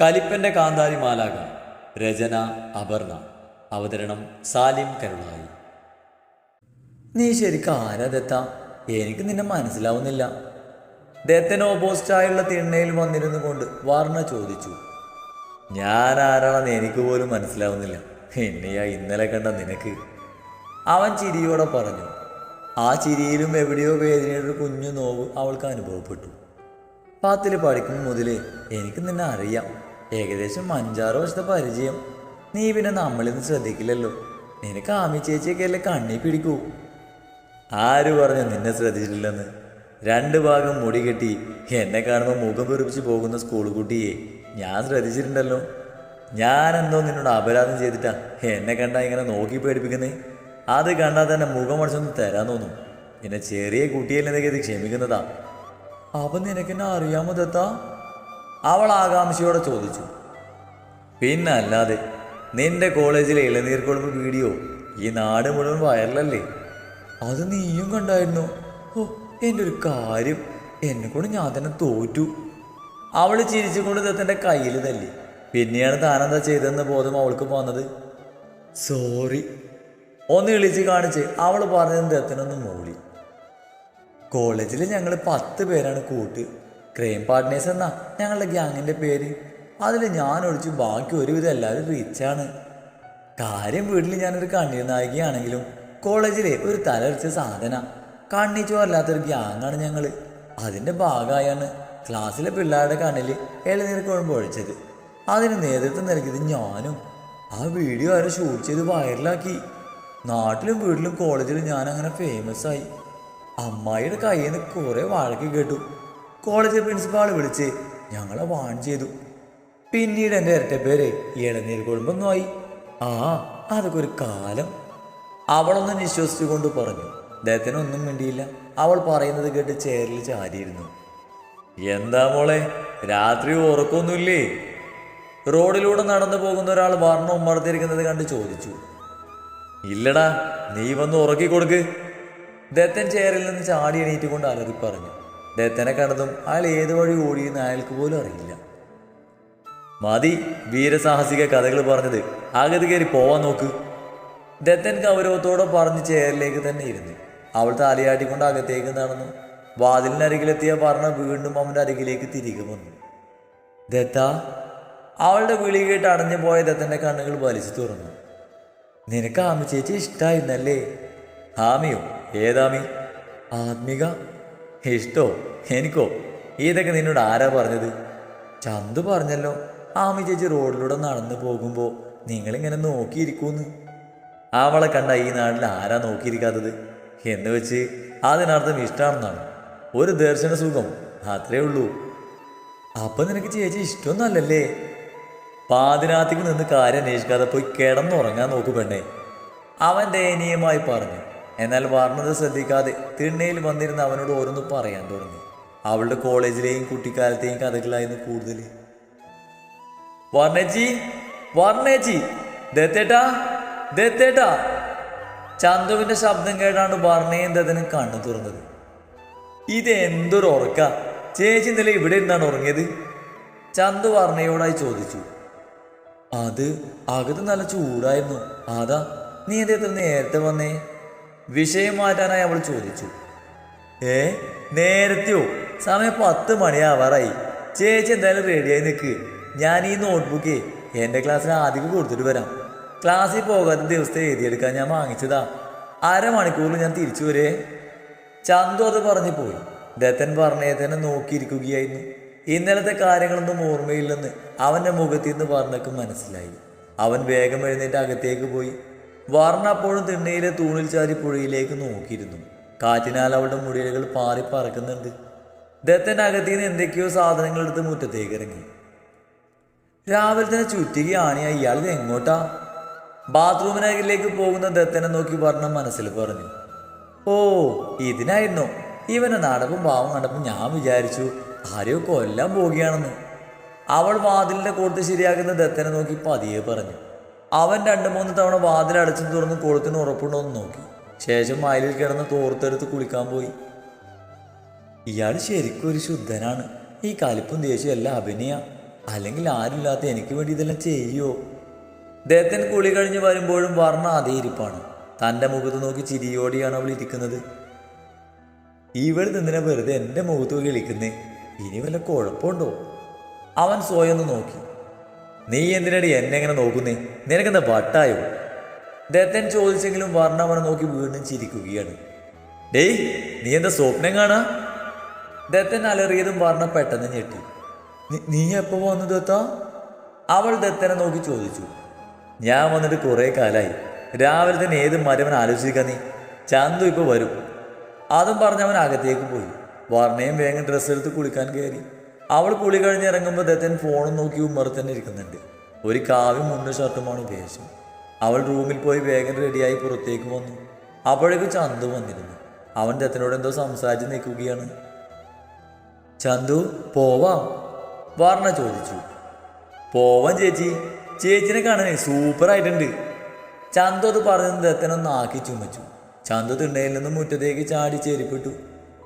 കലിപ്പന്റെ കാന്താരി മാലാക രചന അപർണ. അവതരണം സാലിം കരുളായി. നീ ശരിക്കും ആരാ ദത്ത? എനിക്ക് നിന്നെ മനസ്സിലാവുന്നില്ല. ദത്തന് ഓപ്പോസിറ്റായുള്ള തിണ്ണയിൽ വന്നിരുന്നു കൊണ്ട് വർണ ചോദിച്ചു. ഞാൻ ആരാണെന്ന് എനിക്ക് പോലും മനസ്സിലാവുന്നില്ല. എന്നെയാ ഇന്നലെ കണ്ട നിനക്ക്. അവൻ ചിരിയോടെ പറഞ്ഞു. ആ ചിരിയിലും എവിടെയോ വേദനയുടെ കുഞ്ഞു നോവ് അവൾക്ക് അനുഭവപ്പെട്ടു. പത്തിൽ പഠിക്കും മുതൽ എനിക്ക് നിന്നെ അറിയാം. ഏകദേശം അഞ്ചാറ് വർഷത്തെ പരിചയം. നീ പിന്നെ നമ്മളിന്ന് ശ്രദ്ധിക്കില്ലല്ലോ. നിനക്ക് ആമി ചേച്ചിയൊക്കെ അല്ലേ കണ്ണി പിടിക്കൂ. ആര് പറഞ്ഞു നിന്നെ ശ്രദ്ധിച്ചിട്ടില്ലെന്ന്? രണ്ട് ഭാഗം മുടി കെട്ടി എന്നെ കാണുമ്പോൾ മുഖം പെറുപ്പിച്ച് പോകുന്ന സ്കൂൾ കുട്ടിയെ ഞാൻ ശ്രദ്ധിച്ചിട്ടുണ്ടല്ലോ. എന്തോ നിന്നോട് അപരാധം ചെയ്തിട്ടാ എന്നെ കണ്ടാ ഇങ്ങനെ നോക്കി പേടിപ്പിക്കുന്നേ. അത് കണ്ടാൽ തന്നെ മുഖം അടിച്ചൊന്ന് തരാൻ തോന്നും. പിന്നെ ചെറിയ കുട്ടിയല്ലെന്നൊക്കെ ഇത് ക്ഷമിക്കുന്നതാ. അപ്പൊ നിനക്കെന്നെ അറിയാമോ ദത്ത അവൾ ആകാംക്ഷയോടെ ചോദിച്ചു. പിന്നെ അല്ലാതെ നിന്റെ കോളേജിലെ ഇളനീർ കൊഴുമ്പ് വീഡിയോ ഈ നാട് മുഴുവൻ വൈറലല്ലേ? അത് നീയും കണ്ടായിരുന്നു? ഓ എന്റെ ഒരു കാര്യം. എന്നെ കൊണ്ട് ഞാൻ തന്നെ തോറ്റു. അവൾ ചിരിച്ചുകൊണ്ട് ദത്തന്റെ കയ്യിൽ തല്ലി. പിന്നെയാണ് താനെന്താ ചെയ്തതെന്ന് ബോധം അവൾക്ക് വന്നത്? സോറി ഒന്ന് ഇളിച്ച് കാണിച്ച് അവൾ പറഞ്ഞത് ദത്തനൊന്ന് മൂളി കോളേജിൽ ഞങ്ങൾ പത്ത് പേരാണ് കൂട്ട്. ക്രൈം പാർട്ട്നേഴ്സ് എന്നാ ഞങ്ങളുടെ ഗ്യാങ്ങിന്റെ പേര്. അതിൽ ഞാൻ ഒഴിച്ച് ബാക്കി ഒരുവിധം എല്ലാവരും റിച്ചാണ് കാര്യം വീട്ടിൽ ഞാനൊരു കണ്ണീർ നായികയാണെങ്കിലും കോളേജിലെ ഒരു തലറിച്ച സാധന. കണ്ണിച്ചോ അല്ലാത്തൊരു ഗ്യാങ്ങാണ് ഞങ്ങൾ അതിന്റെ ഭാഗമായാണ് ക്ലാസ്സിലെ പിള്ളേരുടെ കണ്ണിൽ ഇളനീർ കുഴമ്പ് ഒഴിച്ചത്. അതിന് നേതൃത്വം നൽകിയത് ഞാനും. ആ വീഡിയോ അവരെ ഷൂട്ട് ചെയ്ത് വൈറലാക്കി നാട്ടിലും വീട്ടിലും കോളേജിലും ഞാൻ അങ്ങനെ ഫേമസ് ആയി. അമ്മായിയുടെ കയ്യിൽ നിന്ന് കുറെ വഴക്ക് കേട്ടു. കോളേജ് പ്രിൻസിപ്പാൾ വിളിച്ച് ഞങ്ങളെ വാൺ ചെയ്തു. പിന്നീട് എന്റെ ഇരട്ടപ്പേര് ഇളനീർ കുടുംബമൊന്നുമായി ആ അതൊക്കെ ഒരു കാലം. അവളൊന്ന് വിശ്വസിച്ചുകൊണ്ട് പറഞ്ഞു അദ്ദേഹത്തിനൊന്നും മിണ്ടിയില്ല. അവൾ പറയുന്നത് കേട്ട് ചേരിൽ ചാരിയിരുന്നു. എന്താ മോളെ രാത്രി ഉറക്കമൊന്നുമില്ലേ റോഡിലൂടെ നടന്നു പോകുന്ന ഒരാൾ വർണം ഉമ്മർത്തിരിക്കുന്നത് കണ്ട് ചോദിച്ചു. ഇല്ലടാ നീ വന്ന് ഉറക്കി കൊടുക്ക് ദത്തൻ ചെയറിൽ നിന്ന് ചാടി എണീറ്റുകൊണ്ട് അലറി പറഞ്ഞു. ദത്തനെ കണ്ടതും അയാൾ ഏതു വഴി ഓടിയെന്ന് അയാൾക്ക് പോലും അറിയില്ല. മതി വീരസാഹസിക കഥകൾ പറഞ്ഞത്. അകത്ത് കയറി പോവാൻ നോക്ക്. ദത്തൻ ഗൗരവത്തോടെ പറഞ്ഞ് ചെയറിലേക്ക് തന്നെ ഇരുന്നു. അവൾ തലയാട്ടിക്കൊണ്ട് അകത്തേക്ക് നടന്നു. വാതിലിനരികിലെത്തിയ പറഞ്ഞ വീണ്ടും അവന്റെ അരികിലേക്ക് തിരികെ വന്നു. ദത്ത അവളുടെ വിളി കേട്ട് അടഞ്ഞു പോയ ദത്തന്റെ കണ്ണുകൾ വലിച്ചു തുറന്നു. നിനക്ക് ആമ ചേച്ചി ഇഷ്ടായിരുന്നല്ലേ? ആമിയോ ഏതാമി? ആത്മിക? ഇഷ്ടോ? എനിക്കോ? ഇതൊക്കെ നിന്നോട് ആരാ പറഞ്ഞത്? ചന്തു പറഞ്ഞല്ലോ. ആമി ചേച്ചി റോഡിലൂടെ നടന്നു പോകുമ്പോൾ നിങ്ങളിങ്ങനെ നോക്കിയിരിക്കൂന്ന്. അവളെ കണ്ട ഈ നാട്ടിൽ ആരാ നോക്കിയിരിക്കാത്തത്? എന്ന് വെച്ച് അതിനർത്ഥം ഇഷ്ടമാണെന്നാണ് ഒരു ദർശന സുഖം അത്രേ ഉള്ളൂ. അപ്പൊ നിനക്ക് ചേച്ചി ഇഷ്ടമൊന്നുമല്ലല്ലേ? പാതിരാത്തിക്ക് നിന്ന് കാര്യം അന്വേഷിക്കാതെ പോയി കിടന്നുറങ്ങാൻ നോക്കു പെണ്ണേ. അവൻ ദയനീയമായി പറഞ്ഞു എന്നാൽ വർണത ശ്രദ്ധിക്കാതെ തിണ്ണയിൽ വന്നിരുന്ന അവനോട് ഓരോന്ന് പറയാൻ തുടങ്ങി. അവളുടെ കോളേജിലെയും കുട്ടിക്കാലത്തെയും കഥകളായിരുന്നു കൂടുതൽ വർണേച്ചി വർണേച്ചി ദത്തേട്ടാ ദത്തേട്ടാ. ചന്തുവിന്റെ ശബ്ദം കേട്ടാണ് വർണയും ദത്തനും കണ്ണു തുറന്നത്. ഇത് എന്തൊരു ഉറക്ക. ചേച്ചി ഇന്നലെ ഇവിടെ ഇരുന്നാണ് ഉറങ്ങിയത്. ചന്തു വർണയോടായി ചോദിച്ചു. അത് അകത്ത് നല്ല ചൂടായിരുന്നു. അതാ നീ എന്തേ നേരത്തെ വന്നേ? വിഷയം മാറ്റാനായി അവൾ ചോദിച്ചു. ഏ നേരത്തെയോ? സമയം പത്ത് മണിയാവാറായി. ചേച്ചി എന്തായാലും റെഡിയായി നിൽക്ക് ഞാൻ ഈ നോട്ട്ബുക്കേ എന്റെ ക്ലാസ്സിൽ ആദ്യം കൊടുത്തിട്ട് വരാം. ക്ലാസ്സിൽ പോകാത്ത ദിവസത്തെ എഴുതിയെടുക്കാൻ ഞാൻ വാങ്ങിച്ചതാ. അരമണിക്കൂറിൽ ഞാൻ തിരിച്ചു വരേ. ചന്തു അത് പറഞ്ഞു പോയി. ദത്തൻ പറഞ്ഞേ തന്നെ നോക്കിയിരിക്കുകയായിരുന്നു. ഇന്നലത്തെ കാര്യങ്ങളൊന്നും ഓർമ്മയില്ലെന്ന് അവന്റെ മുഖത്തിൽ നിന്ന് മനസ്സിലായി. അവൻ വേഗം എഴുന്നേറ്റ് അകത്തേക്ക് പോയി. വർണ അപ്പോഴും തിണ്ണയിലെ തൂണിൽ ചാരി പുഴയിലേക്ക് നോക്കിയിരുന്നു. കാറ്റിനാൽ അവളുടെ മുടിയലുകൾ പാറി പറക്കുന്നുണ്ട്. ദത്തൻ നിന്ന് എന്തൊക്കെയോ സാധനങ്ങൾ എടുത്ത് മുറ്റത്തേക്ക് ഇറങ്ങി. രാവിലെ തന്നെ ചുറ്റുകയാണ് ഇത് എങ്ങോട്ടാ? ബാത്റൂമിനകത്തിലേക്ക് പോകുന്ന ദത്തനെ നോക്കി വർണം മനസ്സിൽ പറഞ്ഞു. ഓ ഇതിനായിരുന്നു. ഇവനെ നടപ്പും പാവം കണ്ടപ്പോൾ ഞാൻ വിചാരിച്ചു. ആരെയോ കൊല്ലാൻ പോവുകയാണെന്ന്. അവൾ വാതിലിന്റെ കോട്ട് ശരിയാക്കുന്ന ദത്തനെ നോക്കി പതിയെ പറഞ്ഞു. അവൻ രണ്ട് മൂന്ന് തവണ വാതിൽ അടച്ചു തുറന്ന് കൊളുത്തിന് ഉറപ്പുണ്ടോ നോക്കി. ശേഷം മയിലിൽ കിടന്ന് തോർത്തെടുത്ത് കുളിക്കാൻ പോയി. ഇയാൾ ശരിക്കും ഒരു ശുദ്ധനാണ്. ഈ കലിപ്പും ദേഷ്യം എല്ലാം അഭിനയ. അല്ലെങ്കിൽ ആരുമില്ലാത്ത എനിക്ക് വേണ്ടി ഇതെല്ലാം ചെയ്യോ ദേത്തൻ കുളി കഴിഞ്ഞ് വരുമ്പോഴും വർണ അതേ ഇരിപ്പാണ്. തന്റെ മുഖത്ത് നോക്കി ചിരിയോടെയാണ് അവൾ ഇരിക്കുന്നത്. ഇവൾ നിന്നിനെ വെറുതെ എന്റെ മുഖത്ത് നോക്കി ഇളിക്കുന്നേ ഇനി വല്ല കുഴപ്പമുണ്ടോ? അവൻ സ്വയം ഒന്ന് നോക്കി. നീ എന്തിനടി എന്നെ എങ്ങനെ നോക്കുന്നേ? നിനക്കെന്താ വട്ടായോ? ദത്തൻ ചോദിച്ചെങ്കിലും വർണ അവനെ നോക്കി വീണ്ടും ചിരിക്കുകയാണ്. ഡേയ് നീ എന്താ സ്വപ്നം കാണാ? ദത്തൻ അലറിയതും വർണ പെട്ടെന്ന് ഞെട്ടി. "നീ- എപ്പോ വന്നു ദത്ത? അവൾ ദത്തനെ നോക്കി ചോദിച്ചു. ഞാൻ വന്നിട്ട് കുറേ കാലായി. രാവിലെ തന്നെ ഏത് മരവൻ ആലോചിക്കാൻ നീ? ചന്തു ഇപ്പൊ വരും. അതും പറഞ്ഞ് അവൻ അകത്തേക്ക് പോയി. വർണയും വേഗം ഡ്രസ്സ് എടുത്ത് കുളിക്കാൻ കയറി. അവൾ കുളി കഴിഞ്ഞ് ഇറങ്ങുമ്പോൾ ദത്തൻ ഫോണും നോക്കി ഉമ്മർ തന്നെ ഇരിക്കുന്നുണ്ട്. ഒരു കാവ്യം മുണ്ടും ഷർട്ടുമാണ് ഉപയോഗിച്ചത് അവൾ റൂമിൽ പോയി വേഗം റെഡിയായി പുറത്തേക്ക് വന്നു. അപ്പോഴേക്കും ചന്തു വന്നിരുന്നു. അവൻ ദത്തനോട് എന്തോ സംസാരിച്ച് നിൽക്കുകയാണ്. ചന്തു പോവാം. വർണ ചോദിച്ചു. പോവാൻ ചേച്ചി. ചേച്ചിനെ കാണാനേ സൂപ്പർ ആയിട്ടുണ്ട്. ചന്തു അത് പറഞ്ഞത് ദത്തനൊന്ന് ആക്കി ചുമച്ചു. ചന്തു തിണ്ണയിൽ നിന്ന് മുറ്റത്തേക്ക് ചാടി ചെരിപ്പിട്ടു.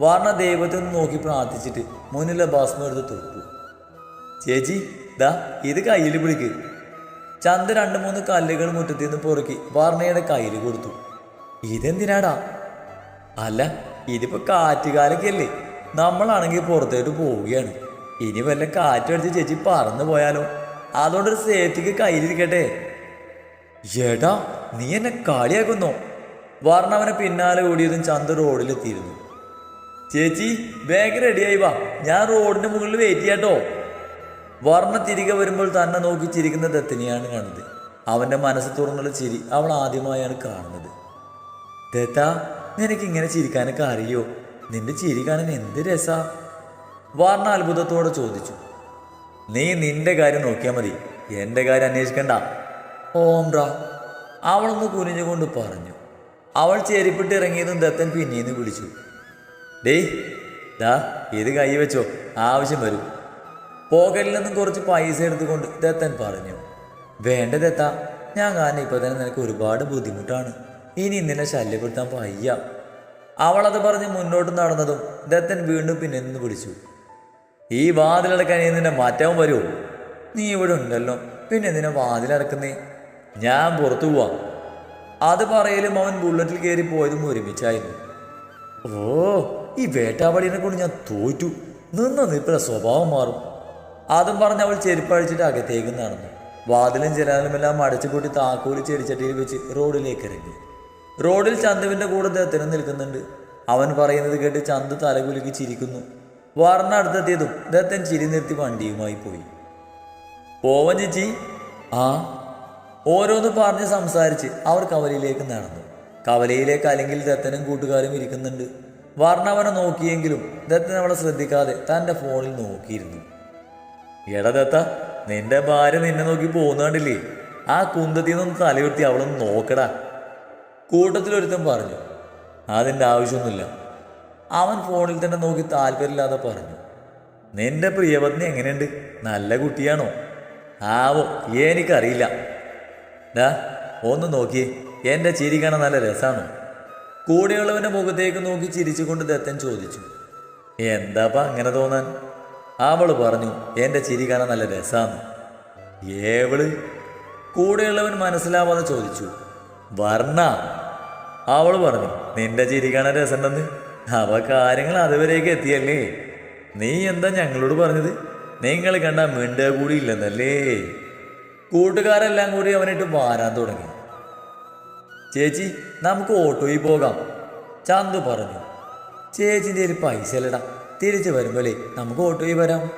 വർണ ദൈവത്തെ ഒന്ന് നോക്കി പ്രാർത്ഥിച്ചിട്ട് മുന്നിലെ ഭസ്മം എടുത്ത് തൊട്ടു. ചേച്ചി ദാ ഇത് കയ്യിൽ പിടിക്ക്. ചന്ത രണ്ട് മൂന്ന് കല്ലുകൾ മുറ്റത്തിൽ നിന്ന് പൊറുക്കി വർണയുടെ കയ്യിൽ കൊടുത്തു. ഇതെന്തിനാടാ? അല്ല ഇതിപ്പോ കാറ്റുകാലൊക്കെയല്ലേ. നമ്മളാണെങ്കിൽ പുറത്തേട്ട് പോവുകയാണ്. ഇനി വല്ല കാറ്റടിച്ച് ചേച്ചി പറന്നു പോയാലോ? അതുകൊണ്ടൊരു സേഫ്റ്റിക്ക് കയ്യിലിരിക്കട്ടെ ഏടാ നീ എന്നെ കളിയാക്കുന്നോ? വർണവനെ പിന്നാലെ ഓടിയതും ചന്ത റോഡിലെത്തിയിരുന്നു. ചേച്ചി ബാഗ് റെഡിയായി വാ. ഞാൻ റോഡിന്റെ മുകളിൽ വെയിറ്റ് ചെയ്യാട്ടോ. വർണ തിരികെ വരുമ്പോൾ തന്നെ നോക്കി ചിരിക്കുന്ന ദത്തനെയാണ് കാണുന്നത്. അവന്റെ മനസ്സ് തുറന്നുള്ള ചിരി അവൾ ആദ്യമായാണ് കാണുന്നത്. ദത്ത നിനക്ക് ഇങ്ങനെ ചിരിക്കാനൊക്കെ അറിയോ? നിന്റെ ചിരി കാണാൻ എന്ത് രസാ? വർണ അത്ഭുതത്തോടെ ചോദിച്ചു. നീ നിന്റെ കാര്യം നോക്കിയാൽ മതി. എന്റെ കാര്യം അന്വേഷിക്കണ്ട. ഓംറാ അവളൊന്ന് കുനിഞ്ഞുകൊണ്ട് പറഞ്ഞു. അവൾ ചെരിപ്പിട്ട് ഇറങ്ങിയതും ദത്തൻ പിന്നീന്ന് വിളിച്ചു. ഡേയ് ദാ ഇത് കൈ വെച്ചോ. ആവശ്യം വരും. പോക്കറ്റിൽ നിന്നും കുറച്ച് പൈസ എടുത്തുകൊണ്ട് ദത്തൻ പറഞ്ഞു വേണ്ട ദത്ത ഞാൻ കാരണം ഇപ്പൊ തന്നെ നിനക്ക് ഒരുപാട് ബുദ്ധിമുട്ടാണ്. ഇനി നിന്നെ ശല്യപ്പെടുത്താൻ പയ്യ അവളത് പറഞ്ഞ് മുന്നോട്ട് നടന്നതും ദത്തൻ വീണ്ടും പിന്നെ നിന്ന് പിടിച്ചു. ഈ വാതിലടക്കാൻ നിന്നെ മാറ്റാൻ വരുമോ നീ ഇവിടെ ഉണ്ടല്ലോ പിന്നെ നിന്നെ വാതിലടക്കുന്നേ? ഞാൻ പുറത്തു പോവാം. അത് പറയലും അവൻ ബുള്ളറ്റിൽ കയറി പോയതും ഒരുമിച്ചായിരുന്നു. ഓ ഈ വേട്ടാവടിനെ കൊണ്ട് ഞാൻ തോറ്റു. നിന്ന് നിപ്പിലെ സ്വഭാവം മാറും. അതും പറഞ്ഞ് അവൾ ചെരുപ്പഴിച്ചിട്ട് അകത്തേക്ക് നടന്നു. വാതിലും ജനാലുമെല്ലാം അടച്ചു പൂട്ടി താക്കോൽ ചെടിച്ചട്ടിയിൽ വെച്ച് റോഡിലേക്ക് ഇറങ്ങി. റോഡിൽ ചന്തുവിന്റെ കൂടെ ദത്തനും നിൽക്കുന്നുണ്ട്. അവൻ പറയുന്നത് കേട്ട് ചന്തു തലകുലുക്കി ചിരിക്കുന്നു. വാർന്ന അടുത്തെത്തിയതും ദത്തൻ ചിരി നിർത്തി വണ്ടിയുമായി പോയി. പോവൻ ചേച്ചി. ആ. ഓരോന്ന് പറഞ്ഞ് സംസാരിച്ച് അവർ കവലയിലേക്ക് നടന്നു. കവലയിലേക്ക് അല്ലെങ്കിൽ ദത്തനും കൂട്ടുകാരും ഇരിക്കുന്നുണ്ട്. വർണ അവനെ നോക്കിയെങ്കിലും ദത്തൻ അവളെ ശ്രദ്ധിക്കാതെ തന്റെ ഫോണിൽ നോക്കിയിരുന്നു. എടാ ദത്ത നിന്റെ ഭാര്യ നിന്നെ നോക്കി പോകുന്ന കണ്ടില്ലേ? ആ കുന്തത്തിൽ നിന്ന് തലയുർത്തി അവളൊന്ന് നോക്കടാ. കൂട്ടത്തിലൊരുത്തൻ പറഞ്ഞു അതിന്റെ ആവശ്യമൊന്നുമില്ല. അവൻ ഫോണിൽ തന്നെ നോക്കി താല്പര്യമില്ലാതെ പറഞ്ഞു നിന്റെ പ്രിയപത്നി എങ്ങനെയുണ്ട്? നല്ല കുട്ടിയാണോ? ആവോ എനിക്കറിയില്ല. ഡാ ഒന്ന് നോക്കിയേ. എന്റെ ചിരി കാണാൻ നല്ല രസമാണോ? കൂടെയുള്ളവന്റെ മുഖത്തേക്ക് നോക്കി ചിരിച്ചുകൊണ്ട് ദത്തൻ ചോദിച്ചു എന്താപ്പാ അങ്ങനെ തോന്നാൻ? അവൾ പറഞ്ഞു എന്റെ ചിരി കാണാൻ നല്ല രസമാണ് ഏവൾ? കൂടെയുള്ളവൻ മനസ്സിലാവാതെ ചോദിച്ചു വർണ? അവൾ പറഞ്ഞു നിന്റെ ചിരി കാണാൻ രസമുണ്ടെന്ന്. അവ കാര്യങ്ങൾ അതുവരേക്ക് എത്തിയല്ലേ. നീ എന്താ ഞങ്ങളോട് പറഞ്ഞത്? നിങ്ങൾ കണ്ട മിണ്ടുക കൂടി ഇല്ലെന്നല്ലേ കൂട്ടുകാരെല്ലാം കൂടി അവനിട്ട് വാരാൻ തുടങ്ങി. ചേച്ചി നമുക്ക് ഓട്ടോയിൽ പോകാം. ചന്തു പറഞ്ഞു. ചേച്ചിന്റെ ഒരു പൈസ അല്ലടാ തിരിച്ചു വരുമ്പോഴേ നമുക്ക് ഓട്ടോയിൽ വരാം.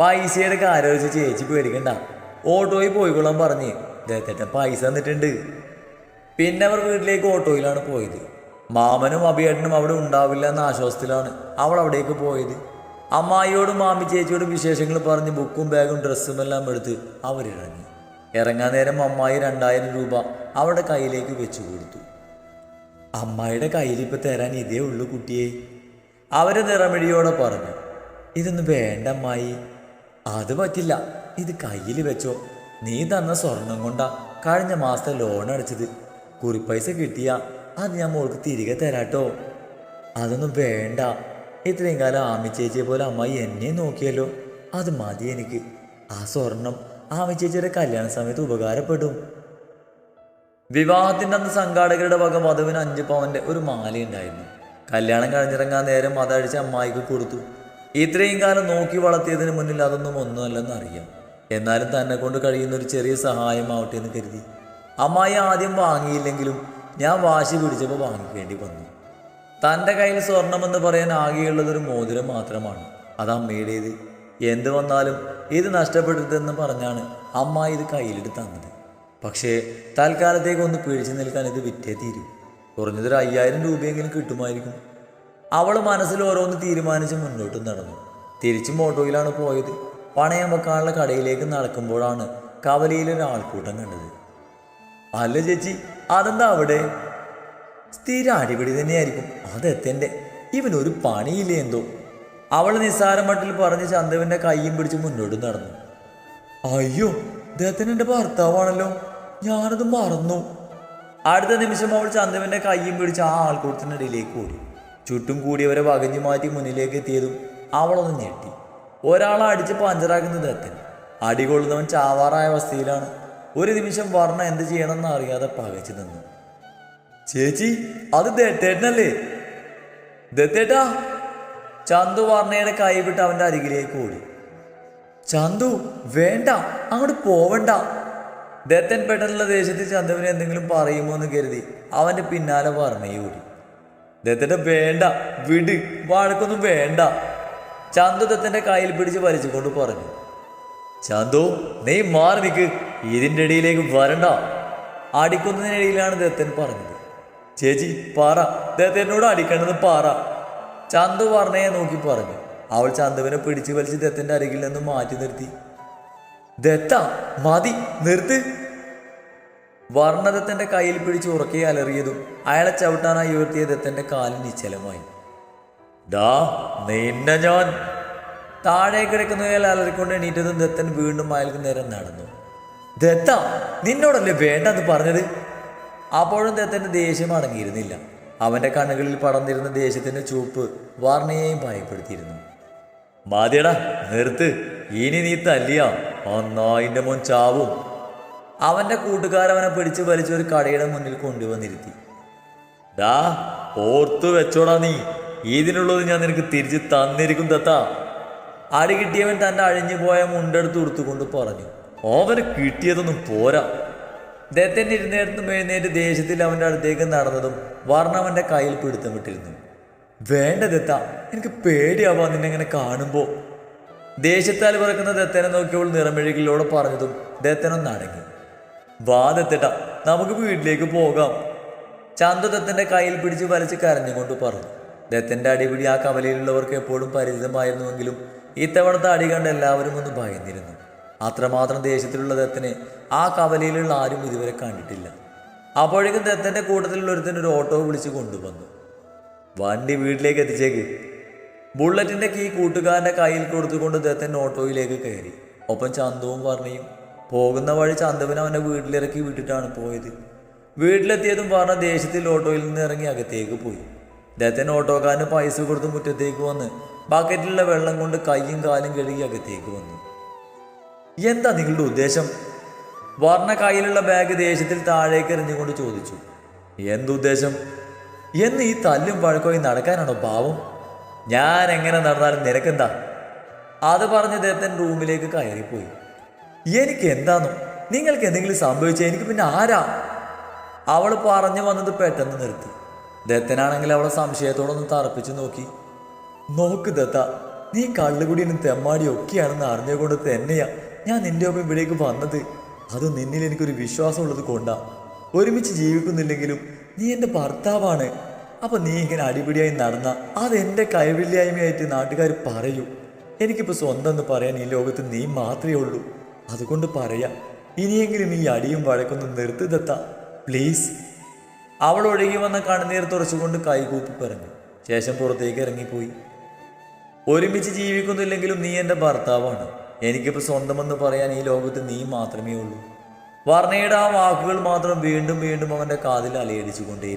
പൈസയുടെ കാര്യം വെച്ച് ചേച്ചി പേടിക്കണ്ട. ഓട്ടോയിൽ പോയിക്കൊള്ളാൻ പറഞ്ഞ് ഇദ്ദേഹത്തെ പൈസ തന്നിട്ടുണ്ട്. പിന്നെ അവർ വീട്ടിലേക്ക് ഓട്ടോയിലാണ് പോയത്. മാമനും അഭിയേട്ടനും അവിടെ ഉണ്ടാവില്ല എന്ന ആശ്വാസത്തിലാണ് അവൾ അവിടേക്ക് പോയത്. അമ്മായിയോടും മാമി ചേച്ചിയോടും വിശേഷങ്ങൾ പറഞ്ഞ് ബുക്കും ബാഗും ഡ്രസ്സും എല്ലാം എടുത്ത് അവരിറങ്ങി. ഇറങ്ങാൻ നേരം അമ്മായി രണ്ടായിരം രൂപ അവളുടെ കയ്യിലേക്ക് വെച്ചു കൊടുത്തു. അമ്മായിയുടെ കയ്യിൽ ഇപ്പൊ തരാൻ ഇതേ ഉള്ളൂ കുട്ടിയെ. അവരെ നിറമിഴിയോടെ പറഞ്ഞു ഇതൊന്നും വേണ്ട അമ്മായി. അത് പറ്റില്ല. ഇത് കയ്യിൽ വെച്ചോ. നീ തന്ന സ്വർണം കൊണ്ടാ കഴിഞ്ഞ മാസത്തെ ലോൺ അടച്ചത്. കുറിപ്പൈസ കിട്ടിയ അത് ഞാൻ മോൾക്ക് തിരികെ തരാട്ടോ. അതൊന്നും വേണ്ട. ഇത്രയും കാലം ആമി ചേച്ചിയെ പോലെ അമ്മായി എന്നെ നോക്കിയല്ലോ. അത് മതി എനിക്ക്. ആ സ്വർണം ആമി ചേച്ചിയുടെ കല്യാണ സമയത്ത് ഉപകാരപ്പെടും. വിവാഹത്തിന്റെ അന്ന് സംഘാടകരുടെ വക വധുവിന് അഞ്ച് പവന്റെ ഒരു മാലയുണ്ടായിരുന്നു കല്യാണം കഴിഞ്ഞിറങ്ങാൻ നേരം അതഴിച്ച് അമ്മായിക്ക് കൊടുത്തു. ഇത്രയും കാലം നോക്കി വളർത്തിയതിന് മുന്നിൽ അതൊന്നും ഒന്നുമല്ലെന്ന് അറിയാം. എന്നാലും തന്നെ കൊണ്ട് കഴിയുന്ന ഒരു ചെറിയ സഹായമാവട്ടെ എന്ന് കരുതി. അമ്മായി ആദ്യം വാങ്ങിയില്ലെങ്കിലും ഞാൻ വാശി പിടിച്ചപ്പോൾ വാങ്ങിക്കേണ്ടി വന്നു. തന്റെ കയ്യിൽ സ്വർണമെന്ന് പറയാൻ ആകെയുള്ളതൊരു മോതിരം മാത്രമാണ്. അത് അമ്മയുടേത്. എന്ത് വന്നാലും ഇത് നഷ്ടപ്പെടരുതെന്ന് പറഞ്ഞാണ് അമ്മ ഇത് കയ്യിലിട്ട് തന്നത്. പക്ഷേ തൽക്കാലത്തേക്ക് ഒന്ന് പിടിച്ചു നിൽക്കാൻ ഇത് വിറ്റേ തീരും. കുറഞ്ഞതൊരു അയ്യായിരം രൂപയെങ്കിലും കിട്ടുമായിരിക്കും. അവൾ മനസ്സിൽ ഓരോന്ന് തീരുമാനിച്ച് മുന്നോട്ട് നടന്നു. തിരിച്ചും ഓട്ടോയിലാണ് പോയത്. പണയം വെക്കാനുള്ള കടയിലേക്ക് നടക്കുമ്പോഴാണ് ആൾക്കൂട്ടം കണ്ടത്. അല്ല ചേച്ചി അതെന്താ അവിടെ? സ്ഥിര അടിപിടി തന്നെയായിരിക്കും. അതെത്തന്റെ. ഇവനൊരു പണിയില്ലേ എന്തോ? അവൾ നിസ്സാര മട്ടിൽ പറഞ്ഞ് ചന്തുവിന്റെ കൈയും പിടിച്ച് മുന്നോട്ട് നടന്നു. അയ്യോ ഇദ്ദേഹത്തിന് എന്റെ ഭർത്താവാണല്ലോ. ഞാനത് മറന്നു. അടുത്ത നിമിഷം അവൾ ചന്തുവിന്റെ കൈയും പിടിച്ച് ആ ആൾക്കൂട്ടത്തിനിടയിലേക്ക് ഓടി. ചുറ്റും കൂടിയവരെ വകഞ്ഞു മാറ്റി മുന്നിലേക്ക് എത്തിയതും അവളൊന്ന് ഞെട്ടി. ഒരാളെ അടിച്ച് പഞ്ചറാക്കുന്നത് എത്തൻ അടികൊള്ളുന്നവൻ ചാവാറായ അവസ്ഥയിലാണ്. ഒരു നിമിഷം വർണ എന്ത് ചെയ്യണമെന്ന് അറിയാതെ പകച്ചു നിന്നു. ചേച്ചി അത് ദത്തേട്ടനല്ലേ ദത്തേട്ടാ ചന്തു വർണയുടെ കൈവിട്ട് അവന്റെ അരികിലേക്ക് ഓടി. ചന്തു വേണ്ട അങ്ങോട്ട് പോവണ്ട. ദത്തൻ പെട്ടെന്നുള്ള ദേഷ്യത്തിൽ ചന്തുവിനെ എന്തെങ്കിലും പറയുമോ എന്ന് കരുതി അവന്റെ പിന്നാലെ വർണയെ ഓടി. ദത്തന്റെ വേണ്ട വിട് വഴക്കൊന്നും വേണ്ട. ചന്തു ദത്തന്റെ കയ്യിൽ പിടിച്ച് വലിച്ചുകൊണ്ട് പറഞ്ഞു. ചന്തു നീ മാറി നിൽക്ക് ഇതിന്റെ ഇടയിലേക്ക് വരണ്ട. അടിക്കുന്നതിനിടയിലാണ് ദത്തൻ പറഞ്ഞത്. ചേച്ചി പാറ ദത്തനോട് അടിക്കണമെന്ന് പാറ. ചന്തു പറഞ്ഞേ നോക്കി പറഞ്ഞു. അവൾ ചന്തുവിനെ പിടിച്ചു വലിച്ച് ദത്തന്റെ അരികിൽ നിന്ന് മാറ്റി നിർത്തി. ദത്ത മതി നിർത്ത്. വർണദത്തന്റെ കയ്യിൽ പിടിച്ച് ഉറക്കെ അലറിയതും അയാളെ ചവിട്ടാനായി ഉയർത്തിയ ദത്തന്റെ കാലിൽ നിശ്ചലമായി. ദാ നിന്നെ ഞാൻ. താഴെ കിടക്കുന്നവയാൽ അലറിക്കൊണ്ട് എണീറ്റതും ദത്തൻ വീണ്ടും അയാൾക്ക് നേരം നടന്നു. ദത്ത നിന്നോടല്ലേ വേണ്ടെന്ന് പറഞ്ഞത്? അപ്പോഴും ദത്തന്റെ ദേഷ്യം അടങ്ങിയിരുന്നില്ല. അവന്റെ കണ്ണുകളിൽ പടർന്നിരുന്ന ദേശത്തിന്റെ ചൂപ്പ് വാർണയെയും ഭയപ്പെടുത്തിയിരുന്നു. മാതിയടാ നിർത്ത്. ഇനി നീ തല്ലിയ. ഒന്നായിന്റെ മോൻ ചാവും. അവന്റെ കൂട്ടുകാരവനെ പിടിച്ച് വലിച്ചൊരു കടയുടെ മുന്നിൽ കൊണ്ടുവന്നിരുത്തി. ഡാ ഓർത്തു വെച്ചോടാ നീ. ഇതിനുള്ളത് ഞാൻ നിനക്ക് തിരിച്ച് തന്നിരിക്കും തത്താ അടി കിട്ടിയവൻ തന്റെ അഴിഞ്ഞു പോയ മുണ്ടെടുത്ത് ഉടുത്തുകൊണ്ട് പറഞ്ഞു. ഓവന് കിട്ടിയതൊന്നും പോരാ. ദത്തൻ ഇരുന്നേടത്തും എഴുന്നേറ്റ് ദേഷ്യത്തിൽ അവന്റെ അടുത്തേക്ക് നടന്നതും വർണ അവന്റെ കയ്യിൽ പിടുത്തം വിട്ടിരുന്നു. വേണ്ട ദത്ത എനിക്ക് പേടിയാവാ നിന്നെ ഇങ്ങനെ കാണുമ്പോൾ ദേഷ്യത്താൽ പിറക്കുന്ന ദത്തനെ നോക്കിയവൾ നിറമെഴുകിലോടെ പറഞ്ഞതും ദത്തനൊന്ന് അടങ്ങി. വാ ദത്തട്ട നമുക്ക് വീട്ടിലേക്ക് പോകാം. ചന്തു ദത്തന്റെ കയ്യിൽ പിടിച്ച് വലിച്ച് കരഞ്ഞുകൊണ്ട് പറഞ്ഞു. ദത്തന്റെ അടിപിടി ആ കവലയിലുള്ളവർക്ക് എപ്പോഴും പരിചിതമായിരുന്നുവെങ്കിലും ഇത്തവണത്തെ അടി കണ്ട് എല്ലാവരും ഒന്ന് ഭയന്നിരുന്നു. അത്രമാത്രം ദേഷ്യത്തിലുള്ള ദത്തനെ ആ കവലയിലുള്ള ആരും ഇതുവരെ കണ്ടിട്ടില്ല. അപ്പോഴേക്കും ദത്തന്റെ കൂട്ടത്തിലുള്ള ഒരുത്തൻ ഒരു ഓട്ടോ വിളിച്ച് കൊണ്ടുവന്നു. വണ്ടി വീട്ടിലേക്ക് എത്തിച്ചേക്ക്. ബുള്ളറ്റിന്റെ കീ കൂട്ടുകാരന്റെ കയ്യിൽ കൊടുത്തുകൊണ്ട് ദത്തൻ ഓട്ടോയിലേക്ക് കയറി. ഒപ്പം ചന്തുവും വർണയും. പോകുന്ന വഴി ചന്തുവിനെ അവന്റെ വീട്ടിലിറക്കി വിട്ടിട്ടാണ് പോയത്. വീട്ടിലെത്തിയതും പറഞ്ഞ ദേഷ്യത്തിൽ ഓട്ടോയിൽ നിന്ന് ഇറങ്ങി അകത്തേക്ക് പോയി. ദത്തൻ ഓട്ടോക്കാരന് പൈസ കൊടുത്ത് മുറ്റത്തേക്ക് വന്ന് ബക്കറ്റിലുള്ള വെള്ളം കൊണ്ട് കൈയും കാലും കഴുകി അകത്തേക്ക് വന്നു. എന്താ നിങ്ങളുടെ ഉദ്ദേശം? വർണ കയ്യിലുള്ള ബാഗ് ദേഷ്യത്തിൽ താഴേക്ക് എറിഞ്ഞുകൊണ്ട് ചോദിച്ചു. എന്തുദ്ദേശം എന്ന് ഈ തല്ലും വഴക്കോയി നടക്കാനാണോ പാവം? ഞാൻ എങ്ങനെ നടന്നാലും നിനക്കെന്താ? അത് പറഞ്ഞ് ദത്തൻ റൂമിലേക്ക് കയറിപ്പോയി. എനിക്ക് എന്താന്നോ? നിങ്ങൾക്ക് എന്തെങ്കിലും സംഭവിച്ചാൽ എനിക്ക് പിന്നെ ആരാ? അവൾ പറഞ്ഞു വന്നത് പെട്ടെന്ന് നിർത്തി. ദത്തനാണെങ്കിൽ അവളെ സംശയത്തോടൊന്ന് തറപ്പിച്ചു നോക്കി. നോക്ക് ദത്ത നീ കള്ളുകുടിയിലും തെമ്മാടിയും ഒക്കെയാണെന്ന് അറിഞ്ഞുകൊണ്ട് തന്നെയാ ഞാൻ നിന്റെ ഒപ്പം ഇവിടേക്ക് വന്നത്. അത് നിന്നിൽ എനിക്കൊരു വിശ്വാസമുള്ളത് കൊണ്ടാ. ഒരുമിച്ച് ജീവിക്കുന്നില്ലെങ്കിലും നീ എന്റെ ഭർത്താവാണ്. അപ്പൊ നീ ഇങ്ങനെ അടിപിടിയായി നടന്ന അത് എന്റെ കൈവില്ലായ്മയായിട്ട് നാട്ടുകാർ പറയൂ. എനിക്കിപ്പോൾ സ്വന്തം എന്ന് പറയാൻ ഈ ലോകത്ത് നീ മാത്രമേ ഉള്ളൂ. അതുകൊണ്ട് പറയാം ഇനിയെങ്കിലും ഈ അടിയും വഴക്കൊന്നും നിർത്തി ദത്ത. പ്ലീസ്. അവൾ ഒഴുകി വന്ന കണ്ണുനീർ തുറച്ചുകൊണ്ട് കൈകൂപ്പി പറഞ്ഞു. ശേഷം പുറത്തേക്ക് ഇറങ്ങിപ്പോയി. ഒരുമിച്ച് ജീവിക്കുന്നില്ലെങ്കിലും നീ എന്റെ ഭർത്താവാണ്. എനിക്കിപ്പോൾ സ്വന്തമെന്ന് പറയാൻ ഈ ലോകത്ത് നീ മാത്രമേ ഉള്ളൂ. വർണയുടെ ആ വാക്കുകൾ മാത്രം വീണ്ടും വീണ്ടും അവന്റെ കാതിൽ അലയടിച്ചുകൊണ്ടേ